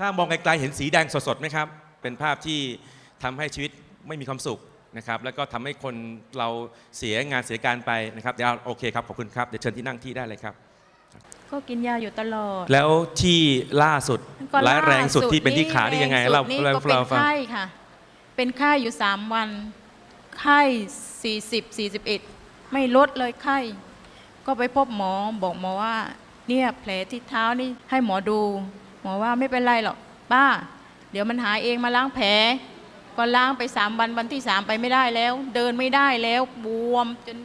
ถ้ามองไกลๆเห็นสีแดงสดๆไหมครับ เป็นภาพที่ทำให้ชีวิตไม่มีความสุขนะครับแล้วก็ทำให้คนเราเสียงานเสียการไปนะครับเดี๋ยวโอเคครับขอบคุณครับเดี๋ยวเชิญที่นั่งที่ได้เลยครับ ก็กินยาอยู่ตลอด แล้วที่ล่าสุดก็ร้ายแรงสุดที่เป็นที่ขาแรนี่ยังไงสุดเรานี่เราก็เป็นเราฟังไข้ค่ะ เป็นไข้อยู่สามวันไข้สี่สิบสี่สิบเอ็ดไม่ลดเลยไข้ ก็ไปพบหมอบอกหมอว่าเนี่ยแผลที่เท้านี่ให้หมอดู หมอว่าไม่เป็นไรหรอกป้า เดี๋ยวมันหายเองมาล้างแผล ก็ล้างไปสามวันวันที่สามไปไม่ได้แล้ว เดินไม่ได้แล้วบวมจน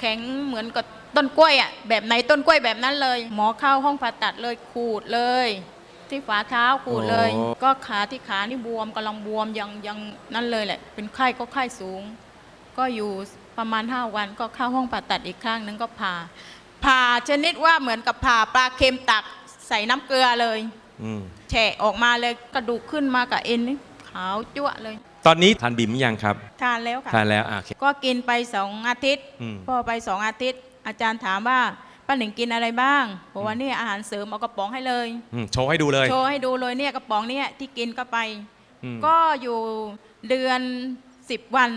แข็งเหมือนกับต้นกล้วยอะแบบไหนต้นกล้วยแบบนั้นเลย หมอเข้าห้องผ่าตัดเลยขูดเลย ที่ฝ่าเท้าขูดเลยโอ้ก็ขาที่ขานี่บวมกำลังบวมยังยังนั่นเลยแหละ เป็นไข้ก็ไข้สูง ก็อยู่ประมาณ 5 วันก็เข้าห้องผ่าตัดอีกครั้งหนึงก็ผ่าผ่าชนิดว่าเหมือนกับผ่าปลาเค็มตักใส่น้ำเกลือเลย อืมแฉะออกมาเลยกระดูกขึ้นมากับเอ็นนี่ขาวจั่วะเลย ตอนนี้ทานบิมยังครับ ทานแล้วค่ะ ทานแล้วอะโอเค ก็กินไปสองอาทิตย์ อืม พอไปสองอาทิตย์ อาจารย์ถามว่าป้าหนิงกินอะไรบ้างบอกว่านี่อาหารเสริมเอากระป๋องให้เลย อืมโชว์ให้ดูเลย โชว์ให้ดูเลยเนี่ยกระป๋องเนี่ยที่กินก็ไป อืม ก็อยู่เดือนสิบวัน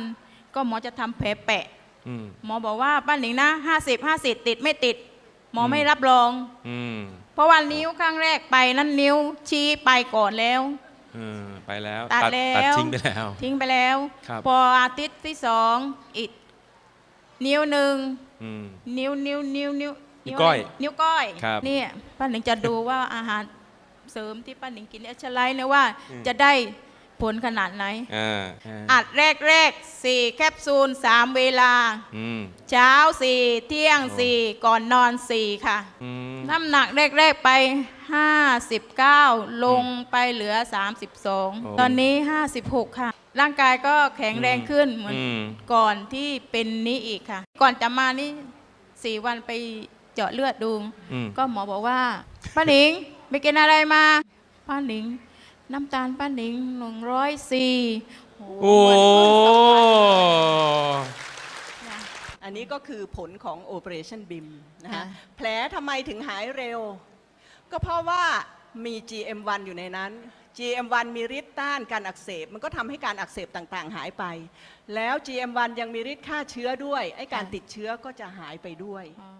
ก็หมอจะทำแผลแปะ อืม หมอบอกว่าป้าหนิงนะห้าสิบห้าสิบติดไม่ติด หมออม ไม่รับรอง อืมเพ ราะว่านิ้วข้างแรกไปนั่นนิ้วชี้ไปก่อนแล้วอืมไปแล้วตัดแล้วตัดทิ้งไปแล้ว ทิ้งไปแล้วครับพออาทิตย์ที่สองอีกนิ้วหนึ่งอืมนิ้วนิ้วนิ้วนิ้วนิ้วก้อยะไรนิ้วก้อยครับเนี่ยป้าหนิงจะดูว่าอาหารเสริมที่ป้าหนิงกินเอชไลท์เนี่ยว่าอืมจะได้ ผลขนาดไหนอ่าอ่าอัดแรกแรกๆสี่แคปซูลสามเวลาอืมเช้าสี่เที่ยงโอ้สี่ก่อนนอนสี่ค่ะอืมน้ำหนักแรกๆไป 59 ลงไปเหลือ 32 ตอนนี้ 56 ค่ะ ร่างกายก็แข็งแรงขึ้นเหมือนอืมก่อนที่เป็นนี้อีกค่ะ ก่อนจะมานี่4วันไปเจาะเลือดดูอืมก็หมอบอกว่าป้าหนิงไปกินอะไรมาป้าหนิง น้ำตาลป้าหนิง104โอ้อันนี้ก็คือผลของ Operation BIM นะฮะค่ะแผลทำไมถึงหายเร็ว ก็เพราะว่ามี GM1 อยู่ในนั้น GM1 มีฤทธิ์ต้านการอักเสบ มันก็ทำให้การอักเสบต่างๆ หายไป แล้ว GM1 ยังมีฤทธิ์ฆ่าเชื้อด้วย ไอ้การติดเชื้อก็จะหายไปด้วยอ๋อ